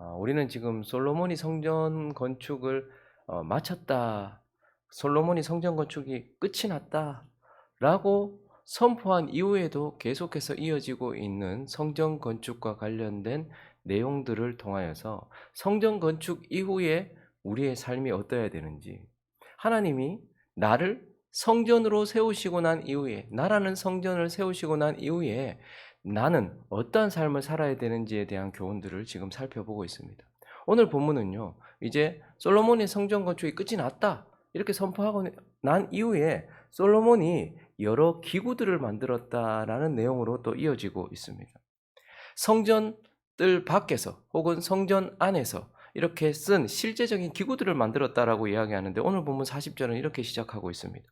어, 우리는 지금 솔로몬이 성전 건축을 어, 마쳤다. 솔로몬이 성전 건축이 끝이 났다 라고 선포한 이후에도 계속해서 이어지고 있는 성전 건축과 관련된 내용들을 통하여서 성전 건축 이후에 우리의 삶이 어떠해야 되는지 하나님이 나를 성전으로 세우시고 난 이후에 나라는 성전을 세우시고 난 이후에 나는 어떠한 삶을 살아야 되는지에 대한 교훈들을 지금 살펴보고 있습니다. 오늘 본문은요. 이제 솔로몬의 성전 건축이 끝이 났다. 이렇게 선포하고 난 이후에 솔로몬이 여러 기구들을 만들었다라는 내용으로 또 이어지고 있습니다. 성전들 밖에서 혹은 성전 안에서 이렇게 쓴 실제적인 기구들을 만들었다라고 이야기하는데 오늘 본문 40절은 이렇게 시작하고 있습니다.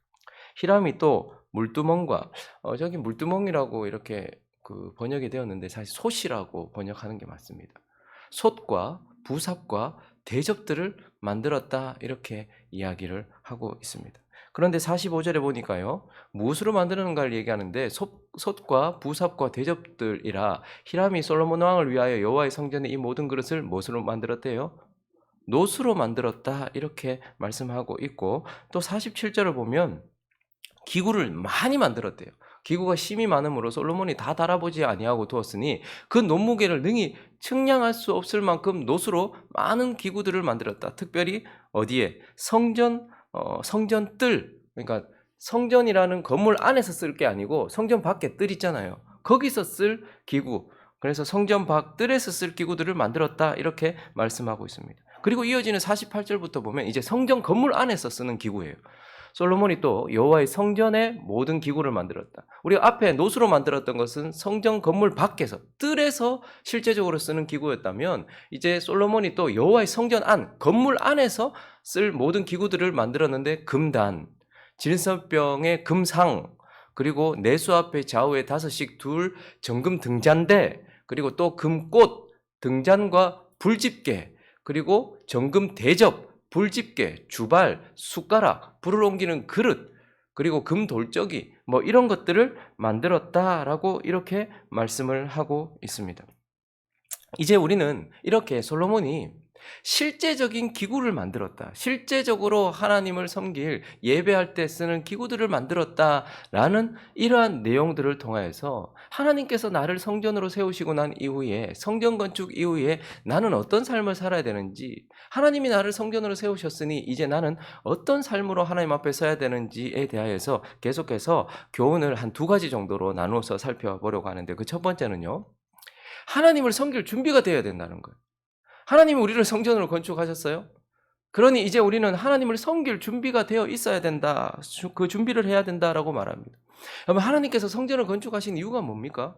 히람이 또 물두멍과 어, 저기 물두멍이라고 이렇게 그 번역이 되었는데 사실 솥이라고 번역하는 게 맞습니다. 솥과 부삽과 대접들을 만들었다 이렇게 이야기를 하고 있습니다. 그런데 45절에 보니까요. 무엇으로 만드는가를 얘기하는데 솥, 솥과 부삽과 대접들이라 히람이 솔로몬 왕을 위하여 여호와의 성전에 이 모든 그릇을 무엇으로 만들었대요? 노수로 만들었다 이렇게 말씀하고 있고 또 47절을 보면 기구를 많이 만들었대요. 기구가 심이 많으므로 솔로몬이 다 달아보지 아니하고 두었으니 그 논무게를 능히 측량할 수 없을 만큼 노수로 많은 기구들을 만들었다. 특별히 어디에 성전 어, 성전 뜰 그러니까 성전이라는 건물 안에서 쓸 게 아니고 성전 밖에 뜰 있잖아요. 거기서 쓸 기구. 그래서 성전 밖 뜰에서 쓸 기구들을 만들었다 이렇게 말씀하고 있습니다. 그리고 이어지는 48절부터 보면 이제 성전 건물 안에서 쓰는 기구예요. 솔로몬이 또 여호와의 성전의 모든 기구를 만들었다. 우리가 앞에 노수로 만들었던 것은 성전 건물 밖에서 뜰에서 실제적으로 쓰는 기구였다면 이제 솔로몬이 또 여호와의 성전 안 건물 안에서 쓸 모든 기구들을 만들었는데 금단, 질서병의 금상, 그리고 내수 앞에 좌우에 다섯씩 둘 정금 등잔대, 그리고 또 금꽃 등잔과 불집게, 그리고 정금 대접, 불집게, 주발, 숟가락, 불을 옮기는 그릇, 그리고 금 돌적이 뭐 이런 것들을 만들었다라고 이렇게 말씀을 하고 있습니다. 이제 우리는 이렇게 솔로몬이 실제적인 기구를 만들었다. 실제적으로 하나님을 섬길 예배할 때 쓰는 기구들을 만들었다라는 이러한 내용들을 통하여서 하나님께서 나를 성전으로 세우시고 난 이후에 성전 건축 이후에 나는 어떤 삶을 살아야 되는지 하나님이 나를 성전으로 세우셨으니 이제 나는 어떤 삶으로 하나님 앞에 서야 되는지에 대하여서 계속해서 교훈을 한 두 가지 정도로 나누어서 살펴보려고 하는데 그 첫 번째는요. 하나님을 섬길 준비가 되어야 된다는 거예요. 하나님이 우리를 성전으로 건축하셨어요. 그러니 이제 우리는 하나님을 섬길 준비가 되어 있어야 된다. 그 준비를 해야 된다라고 말합니다. 그러면 하나님께서 성전을 건축하신 이유가 뭡니까?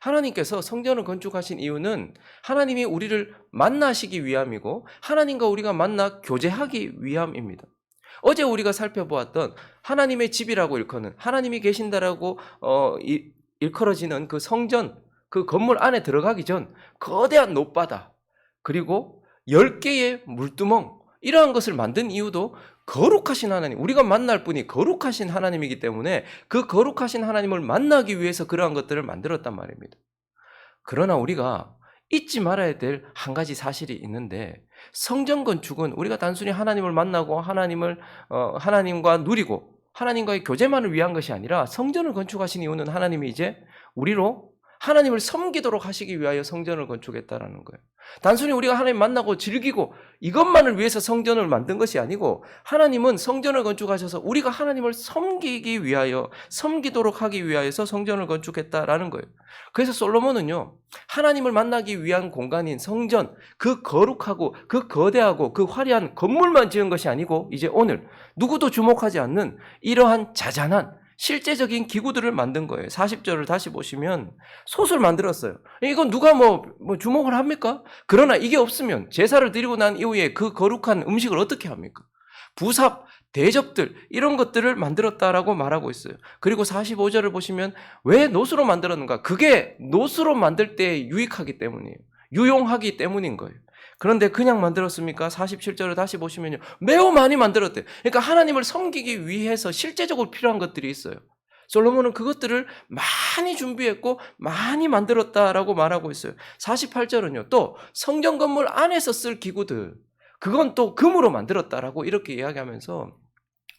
하나님께서 성전을 건축하신 이유는 하나님이 우리를 만나시기 위함이고 하나님과 우리가 만나 교제하기 위함입니다. 어제 우리가 살펴보았던 하나님의 집이라고 일컫는 하나님이 계신다라고 어, 이, 일컬어지는 그 성전 그 건물 안에 들어가기 전 거대한 높바다 그리고 10개의 물두멍 이러한 것을 만든 이유도 거룩하신 하나님, 우리가 만날 분이 거룩하신 하나님이기 때문에 그 거룩하신 하나님을 만나기 위해서 그러한 것들을 만들었단 말입니다. 그러나 우리가 잊지 말아야 될 한 가지 사실이 있는데 성전 건축은 우리가 단순히 하나님을 만나고 하나님을 어, 하나님과 누리고 하나님과의 교제만을 위한 것이 아니라 성전을 건축하신 이유는 하나님이 이제 우리로 하나님을 섬기도록 하시기 위하여 성전을 건축했다라는 거예요. 단순히 우리가 하나님 만나고 즐기고 이것만을 위해서 성전을 만든 것이 아니고 하나님은 성전을 건축하셔서 우리가 하나님을 섬기기 위하여 섬기도록 하기 위하여서 성전을 건축했다라는 거예요. 그래서 솔로몬은요. 하나님을 만나기 위한 공간인 성전 그 거룩하고 그 거대하고 그 화려한 건물만 지은 것이 아니고 이제 오늘 누구도 주목하지 않는 이러한 자잘한 실제적인 기구들을 만든 거예요. 40절을 다시 보시면 솥을 만들었어요. 이건 누가 뭐, 뭐 주목을 합니까? 그러나 이게 없으면 제사를 드리고 난 이후에 그 거룩한 음식을 어떻게 합니까? 부삽, 대접들 이런 것들을 만들었다라고 말하고 있어요. 그리고 45절을 보시면 왜 노수로 만들었는가? 그게 노수로 만들 때 유익하기 때문이에요. 유용하기 때문인 거예요. 그런데 그냥 만들었습니까? 47절을 다시 보시면요. 매우 많이 만들었대요. 그러니까 하나님을 섬기기 위해서 실제적으로 필요한 것들이 있어요. 솔로몬은 그것들을 많이 준비했고 많이 만들었다라고 말하고 있어요. 48절은요. 또 성전 건물 안에서 쓸 기구들 그건 또 금으로 만들었다라고 이렇게 이야기하면서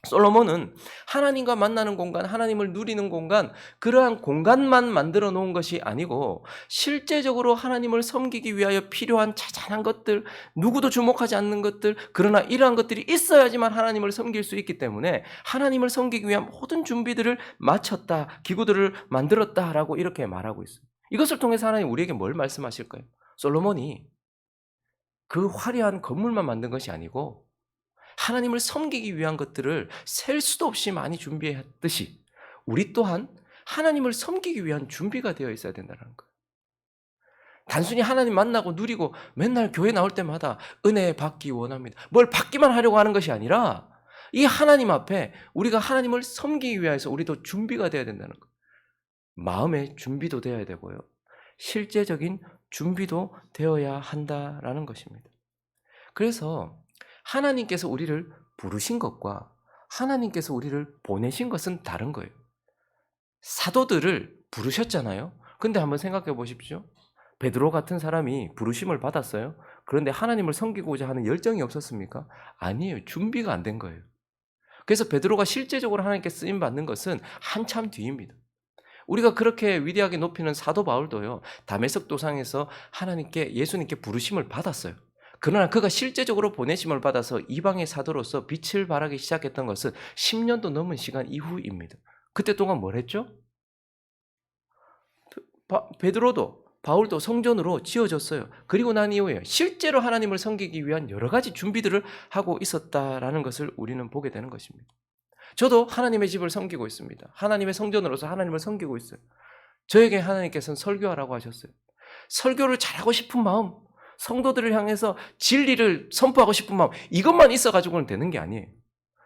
솔로몬은 하나님과 만나는 공간, 하나님을 누리는 공간, 그러한 공간만 만들어 놓은 것이 아니고 실제적으로 하나님을 섬기기 위하여 필요한 자잘한 것들, 누구도 주목하지 않는 것들, 그러나 이러한 것들이 있어야지만 하나님을 섬길 수 있기 때문에 하나님을 섬기기 위한 모든 준비들을 마쳤다, 기구들을 만들었다라고 이렇게 말하고 있어요. 이것을 통해서 하나님 우리에게 뭘 말씀하실까요? 솔로몬이 그 화려한 건물만 만든 것이 아니고 하나님을 섬기기 위한 것들을 셀 수도 없이 많이 준비했듯이 우리 또한 하나님을 섬기기 위한 준비가 되어 있어야 된다는 거예요. 단순히 하나님 만나고 누리고 맨날 교회 나올 때마다 은혜 받기 원합니다. 뭘 받기만 하려고 하는 것이 아니라 이 하나님 앞에 우리가 하나님을 섬기기 위해서 우리도 준비가 되어야 된다는 거예요. 마음의 준비도 되어야 되고요. 실제적인 준비도 되어야 한다라는 것입니다. 그래서 하나님께서 우리를 부르신 것과 하나님께서 우리를 보내신 것은 다른 거예요. 사도들을 부르셨잖아요. 근데 한번 생각해 보십시오. 베드로 같은 사람이 부르심을 받았어요. 그런데 하나님을 섬기고자 하는 열정이 없었습니까? 아니에요. 준비가 안 된 거예요. 그래서 베드로가 실제적으로 하나님께 쓰임 받는 것은 한참 뒤입니다. 우리가 그렇게 위대하게 높이는 사도 바울도요. 담에석 도상에서 하나님께 예수님께 부르심을 받았어요. 그러나 그가 실제적으로 보내심을 받아서 이방의 사도로서 빛을 발하기 시작했던 것은 10년도 넘은 시간 이후입니다. 그때 동안 뭘 했죠? 바- 베드로도 바울도 성전으로 지어졌어요. 그리고 난 이후에 실제로 하나님을 섬기기 위한 여러 가지 준비들을 하고 있었다라는 것을 우리는 보게 되는 것입니다. 저도 하나님의 집을 섬기고 있습니다. 하나님의 성전으로서 하나님을 섬기고 있어요. 저에게 하나님께서는 설교하라고 하셨어요. 설교를 잘하고 싶은 마음, 성도들을 향해서 진리를 선포하고 싶은 마음, 이것만 있어 가지고는 되는 게 아니에요.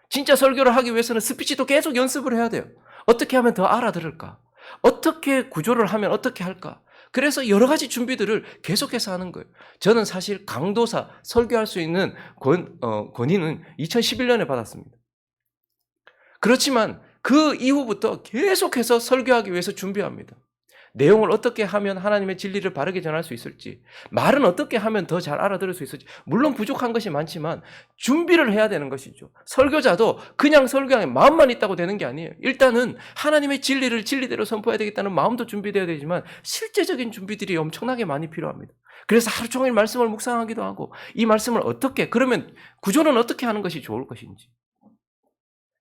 진짜 설교를 하기 위해서는 스피치도 계속 연습을 해야 돼요. 어떻게 하면 더 알아들을까? 어떻게 구조를 하면 어떻게 할까? 그래서 여러 가지 준비들을 계속해서 하는 거예요. 저는 사실 강도사 설교할 수 있는 권, 어, 권위는 2011년에 받았습니다. 그렇지만 그 이후부터 계속해서 설교하기 위해서 준비합니다. 내용을 어떻게 하면 하나님의 진리를 바르게 전할 수 있을지, 말은 어떻게 하면 더 잘 알아들을 수 있을지, 물론 부족한 것이 많지만 준비를 해야 되는 것이죠. 설교자도 그냥 설교하는 마음만 있다고 되는 게 아니에요. 일단은 하나님의 진리를 진리대로 선포해야 되겠다는 마음도 준비되어야 되지만 실제적인 준비들이 엄청나게 많이 필요합니다. 그래서 하루 종일 말씀을 묵상하기도 하고 이 말씀을 어떻게, 그러면 구조는 어떻게 하는 것이 좋을 것인지.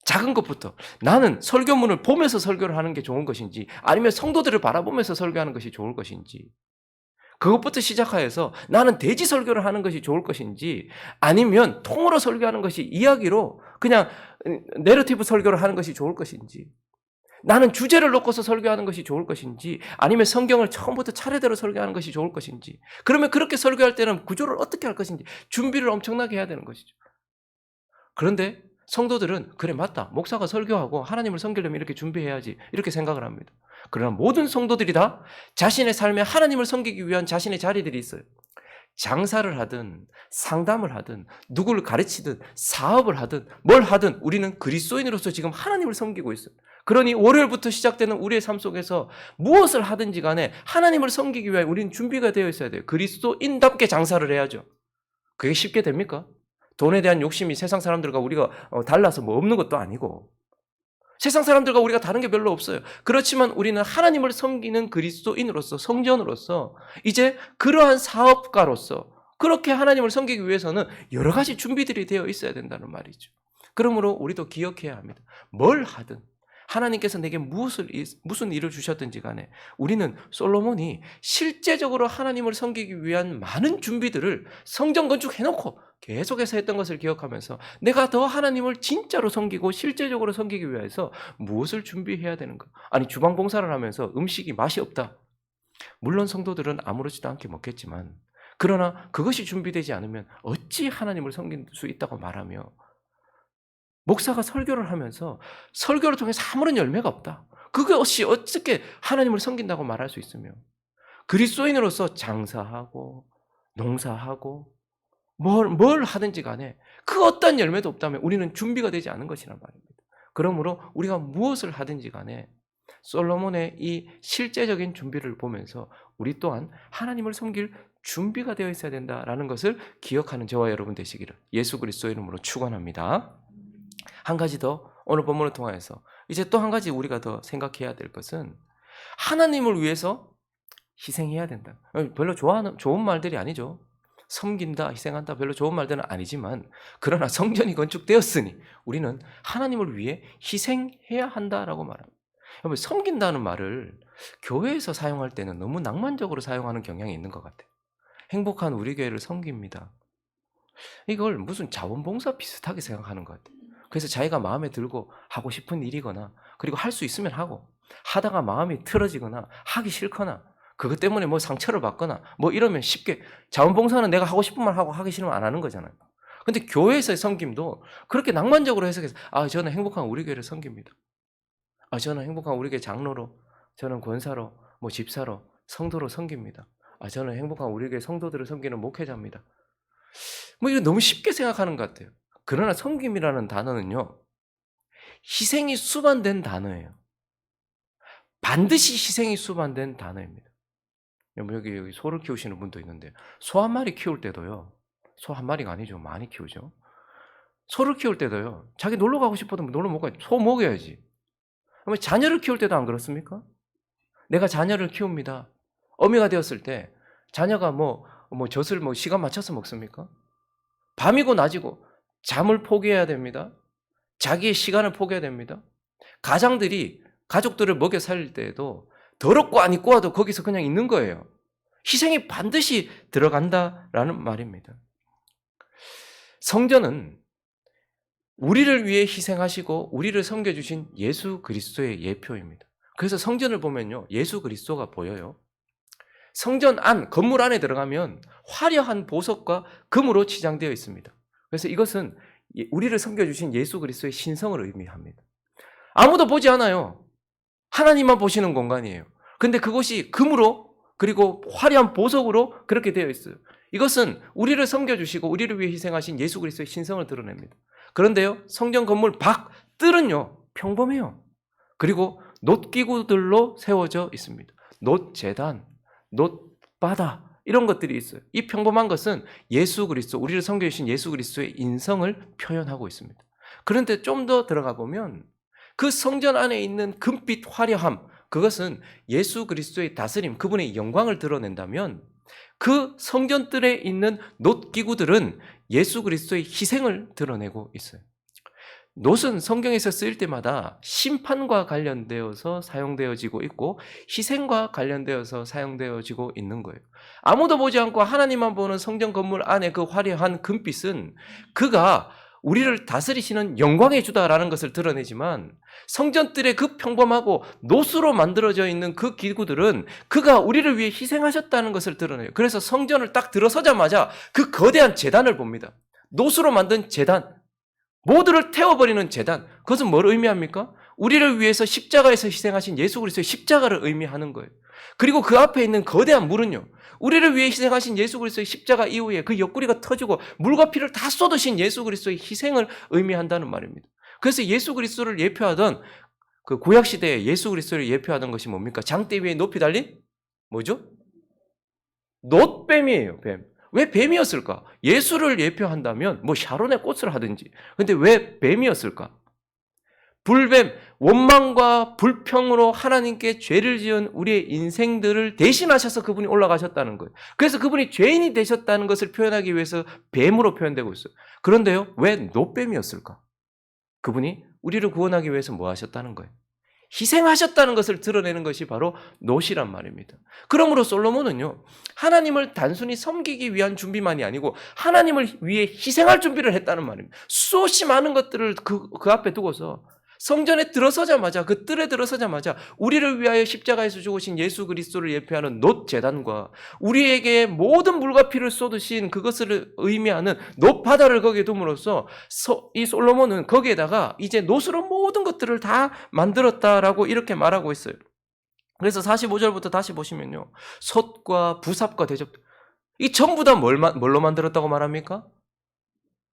작은 것부터 나는 설교문을 보면서 설교를 하는 게 좋은 것인지 아니면 성도들을 바라보면서 설교하는 것이 좋을 것인지 그것부터 시작하여서 나는 대지 설교를 하는 것이 좋을 것인지 아니면 통으로 설교하는 것이 이야기로 그냥 내러티브 설교를 하는 것이 좋을 것인지 나는 주제를 놓고서 설교하는 것이 좋을 것인지 아니면 성경을 처음부터 차례대로 설교하는 것이 좋을 것인지 그러면 그렇게 설교할 때는 구조를 어떻게 할 것인지 준비를 엄청나게 해야 되는 것이죠. 그런데 성도들은 그래 맞다 목사가 설교하고 하나님을 섬기려면 이렇게 준비해야지 이렇게 생각을 합니다. 그러나 모든 성도들이 다 자신의 삶에 하나님을 섬기기 위한 자신의 자리들이 있어요. 장사를 하든 상담을 하든 누구를 가르치든 사업을 하든 뭘 하든 우리는 그리스도인으로서 지금 하나님을 섬기고 있어요. 그러니 월요일부터 시작되는 우리의 삶 속에서 무엇을 하든지 간에 하나님을 섬기기 위해 우리는 준비가 되어 있어야 돼요. 그리스도인답게 장사를 해야죠. 그게 쉽게 됩니까? 돈에 대한 욕심이 세상 사람들과 우리가 어, 달라서 뭐 없는 것도 아니고 세상 사람들과 우리가 다른 게 별로 없어요. 그렇지만 우리는 하나님을 섬기는 그리스도인으로서 성전으로서 이제 그러한 사업가로서 그렇게 하나님을 섬기기 위해서는 여러 가지 준비들이 되어 있어야 된다는 말이죠. 그러므로 우리도 기억해야 합니다. 뭘 하든 하나님께서 내게 무엇을 무슨 일을 주셨든지 간에 우리는 솔로몬이 실제적으로 하나님을 섬기기 위한 많은 준비들을 성전 건축해 놓고 계속해서 했던 것을 기억하면서 내가 더 하나님을 진짜로 섬기고 실제적으로 섬기기 위해서 무엇을 준비해야 되는가? 아니 주방 봉사를 하면서 음식이 맛이 없다. 물론 성도들은 아무렇지도 않게 먹겠지만 그러나 그것이 준비되지 않으면 어찌 하나님을 섬길 수 있다고 말하며 목사가 설교를 하면서 설교를 통해서 아무런 열매가 없다. 그것이 어떻게 하나님을 섬긴다고 말할 수 있으며 그리스도인으로서 장사하고 농사하고 뭘, 뭘 하든지 간에 그 어떤 열매도 없다면 우리는 준비가 되지 않은 것이란 말입니다. 그러므로 우리가 무엇을 하든지 간에 솔로몬의 이 실제적인 준비를 보면서 우리 또한 하나님을 섬길 준비가 되어 있어야 된다라는 것을 기억하는 저와 여러분 되시기를 예수 그리스도 이름으로 축원합니다. 한 가지 더 오늘 본문을 통하여서 이제 또 한 가지 우리가 더 생각해야 될 것은 하나님을 위해서 희생해야 된다. 별로 좋아하는 좋은 말들이 아니죠. 섬긴다, 희생한다 별로 좋은 말들은 아니지만 그러나 성전이 건축되었으니 우리는 하나님을 위해 희생해야 한다라고 말합니다. 여러분 섬긴다는 말을 교회에서 사용할 때는 너무 낭만적으로 사용하는 경향이 있는 것 같아요. 행복한 우리 교회를 섬깁니다. 이걸 무슨 자원봉사 비슷하게 생각하는 것 같아요. 그래서 자기가 마음에 들고 하고 싶은 일이거나 그리고 할 수 있으면 하고 하다가 마음이 틀어지거나 하기 싫거나 그것 때문에 뭐 상처를 받거나 뭐 이러면 쉽게 자원봉사는 내가 하고 싶은 말 하고 하기 싫으면 안 하는 거잖아요. 근데 교회에서의 섬김도 그렇게 낭만적으로 해석해서 아 저는 행복한 우리 교회를 섬깁니다. 아 저는 행복한 우리 교회 장로로 저는 권사로 뭐 집사로 성도로 섬깁니다. 아 저는 행복한 우리 교회 성도들을 섬기는 목회자입니다. 뭐 이거 너무 쉽게 생각하는 것 같아요. 그러나 섬김이라는 단어는요. 희생이 수반된 단어예요. 반드시 희생이 수반된 단어입니다. 여기, 여기 소를 키우시는 분도 있는데 소 한 마리 키울 때도요. 소 한 마리가 아니죠. 많이 키우죠. 소를 키울 때도요. 자기 놀러 가고 싶어도 놀러 못 가요. 소 먹여야지. 그러면 자녀를 키울 때도 안 그렇습니까? 내가 자녀를 키웁니다. 어미가 되었을 때 자녀가 뭐, 뭐 젖을 뭐 시간 맞춰서 먹습니까? 밤이고 낮이고 잠을 포기해야 됩니다. 자기의 시간을 포기해야 됩니다. 가장들이 가족들을 먹여 살릴 때에도 더럽고 안 입고 와도 거기서 그냥 있는 거예요. 희생이 반드시 들어간다라는 말입니다. 성전은 우리를 위해 희생하시고 우리를 섬겨주신 예수 그리스도의 예표입니다. 그래서 성전을 보면요. 예수 그리스도가 보여요. 성전 안, 건물 안에 들어가면 화려한 보석과 금으로 치장되어 있습니다. 그래서 이것은 우리를 섬겨주신 예수 그리스도의 신성을 의미합니다. 아무도 보지 않아요. 하나님만 보시는 공간이에요. 근데 그곳이 금으로 그리고 화려한 보석으로 그렇게 되어 있어요. 이것은 우리를 섬겨주시고 우리를 위해 희생하신 예수 그리스도의 신성을 드러냅니다. 그런데요, 성전 건물 밖 뜰은요, 평범해요. 그리고 놋기구들로 세워져 있습니다. 놋재단, 놋바다, 이런 것들이 있어요. 이 평범한 것은 예수 그리스도, 우리를 섬겨 주신 예수 그리스도의 인성을 표현하고 있습니다. 그런데 좀 더 들어가 보면 그 성전 안에 있는 금빛 화려함, 그것은 예수 그리스도의 다스림, 그분의 영광을 드러낸다면 그 성전들에 있는 놋기구들은 예수 그리스도의 희생을 드러내고 있어요. 놋은 성경에서 쓰일 때마다 심판과 관련되어서 사용되어지고 있고 희생과 관련되어서 사용되어지고 있는 거예요. 아무도 보지 않고 하나님만 보는 성전 건물 안에 그 화려한 금빛은 그가 우리를 다스리시는 영광의 주다라는 것을 드러내지만 성전들의 그 평범하고 노수로 만들어져 있는 그 기구들은 그가 우리를 위해 희생하셨다는 것을 드러내요. 그래서 성전을 딱 들어서자마자 그 거대한 재단을 봅니다. 노수로 만든 재단, 모두를 태워버리는 재단. 그것은 뭘 의미합니까? 우리를 위해서 십자가에서 희생하신 예수 그리스도의 십자가를 의미하는 거예요. 그리고 그 앞에 있는 거대한 물은요. 우리를 위해 희생하신 예수 그리스도의 십자가 이후에 그 옆구리가 터지고 물과 피를 다 쏟으신 예수 그리스도의 희생을 의미한다는 말입니다. 그래서 예수 그리스도를 예표하던 그 구약 시대에 예수 그리스도를 예표하던 것이 뭡니까? 장대 위에 높이 달린 뭐죠? 놋뱀이에요, 뱀. 왜 뱀이었을까? 예수를 예표한다면 뭐 샤론의 꽃을 하든지. 근데 왜 뱀이었을까? 불뱀, 원망과 불평으로 하나님께 죄를 지은 우리의 인생들을 대신하셔서 그분이 올라가셨다는 거예요. 그래서 그분이 죄인이 되셨다는 것을 표현하기 위해서 뱀으로 표현되고 있어요. 그런데요, 왜 노뱀이었을까? 그분이 우리를 구원하기 위해서 뭐 하셨다는 거예요? 희생하셨다는 것을 드러내는 것이 바로 노시란 말입니다. 그러므로 솔로몬은요, 하나님을 단순히 섬기기 위한 준비만이 아니고 하나님을 위해 희생할 준비를 했다는 말입니다. 수없이 많은 것들을 그, 그 앞에 두고서 성전에 들어서자마자 그 뜰에 들어서자마자 우리를 위하여 십자가에서 죽으신 예수 그리스도를 예표하는 놋 제단과 우리에게 모든 물과 피를 쏟으신 그것을 의미하는 놋 바다를 거기에 둠으로써 이 솔로몬은 거기에다가 이제 놋으로 모든 것들을 다 만들었다라고 이렇게 말하고 있어요. 그래서 45절부터 다시 보시면요. 솥과 부삽과 대접 이 전부 다 뭘, 뭘로 만들었다고 말합니까?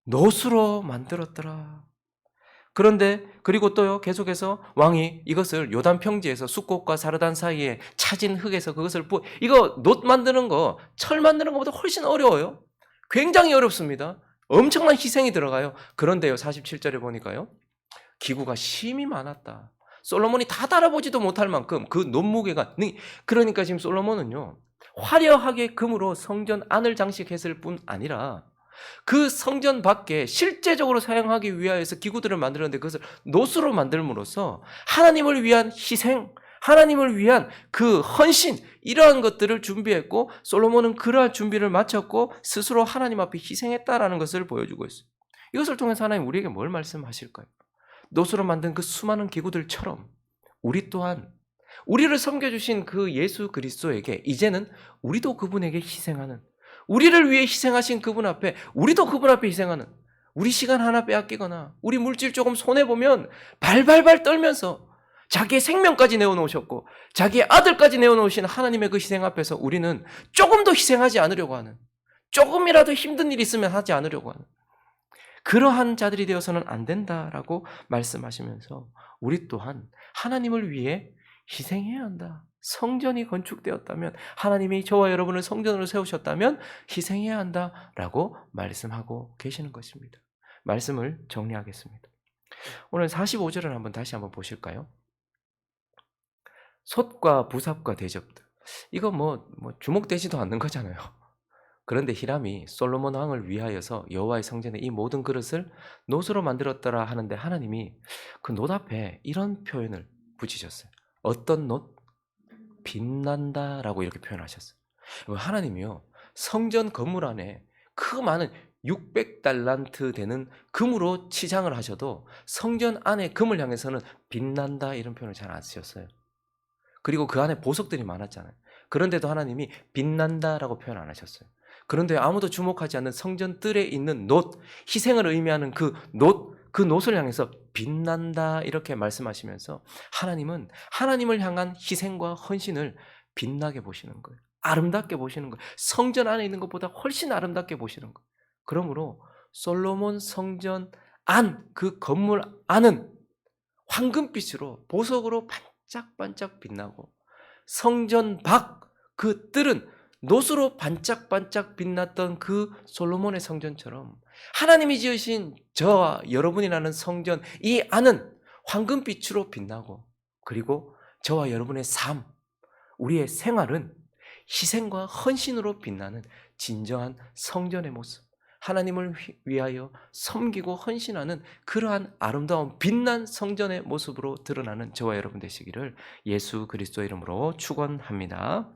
놋으로 만들었더라. 그런데 그리고 또요 계속해서 왕이 이것을 요단 평지에서 숫꽃과 사르단 사이에 차진 흙에서 그것을 부 이거 놋 만드는 거, 철 만드는 것보다 훨씬 어려워요. 굉장히 어렵습니다. 엄청난 희생이 들어가요. 그런데요 47절에 보니까요 기구가 심이 많았다. 솔로몬이 다 달아보지도 못할 만큼 그 논무게가 능- 그러니까 지금 솔로몬은요 화려하게 금으로 성전 안을 장식했을 뿐 아니라 그 성전 밖에 실제적으로 사용하기 위하여서 기구들을 만들었는데 그것을 노수로 만들므로써 하나님을 위한 희생, 하나님을 위한 그 헌신 이러한 것들을 준비했고 솔로몬은 그러한 준비를 마쳤고 스스로 하나님 앞에 희생했다라는 것을 보여주고 있어요. 이것을 통해서 하나님 우리에게 뭘 말씀하실까요? 노수로 만든 그 수많은 기구들처럼 우리 또한 우리를 섬겨주신 그 예수 그리스도에게 이제는 우리도 그분에게 희생하는 우리를 위해 희생하신 그분 앞에 우리도 그분 앞에 희생하는 우리 시간 하나 빼앗기거나 우리 물질 조금 손해 보면 발발발 떨면서 자기의 생명까지 내어놓으셨고 자기의 아들까지 내어놓으신 하나님의 그 희생 앞에서 우리는 조금도 희생하지 않으려고 하는 조금이라도 힘든 일 있으면 하지 않으려고 하는 그러한 자들이 되어서는 안 된다라고 말씀하시면서 우리 또한 하나님을 위해 희생해야 한다. 성전이 건축되었다면 하나님이 저와 여러분을 성전으로 세우셨다면 희생해야 한다라고 말씀하고 계시는 것입니다. 말씀을 정리하겠습니다. 오늘 45절을 한번 다시 한번 보실까요? 솥과 부삽과 대접들. 이거 뭐, 뭐 주목되지도 않는 거잖아요. 그런데 히람이 솔로몬 왕을 위하여서 여호와의 성전에 이 모든 그릇을 놋으로 만들었더라 하는데 하나님이 그 놋 앞에 이런 표현을 붙이셨어요. 어떤 놋? 빛난다라고 이렇게 표현하셨어요. 하나님이요 성전 건물 안에 그 많은 600달란트 되는 금으로 치장을 하셔도 성전 안에 금을 향해서는 빛난다 이런 표현을 잘 안 쓰셨어요. 그리고 그 안에 보석들이 많았잖아요. 그런데도 하나님이 빛난다라고 표현 안 하셨어요. 그런데 아무도 주목하지 않는 성전 뜰에 있는 놋, 희생을 의미하는 그 놋, 그 놋을 향해서 빛난다 이렇게 말씀하시면서 하나님은 하나님을 향한 희생과 헌신을 빛나게 보시는 거예요. 아름답게 보시는 거예요. 성전 안에 있는 것보다 훨씬 아름답게 보시는 거예요. 그러므로 솔로몬 성전 안, 그 건물 안은 황금빛으로 보석으로 반짝반짝 빛나고 성전 밖 그 뜰은 노수로 반짝반짝 빛났던 그 솔로몬의 성전처럼 하나님이 지으신 저와 여러분이라는 성전 이 안은 황금빛으로 빛나고 그리고 저와 여러분의 삶, 우리의 생활은 희생과 헌신으로 빛나는 진정한 성전의 모습. 하나님을 휘- 위하여 섬기고 헌신하는 그러한 아름다운 빛난 성전의 모습으로 드러나는 저와 여러분 되시기를 예수 그리스도 이름으로 축원합니다.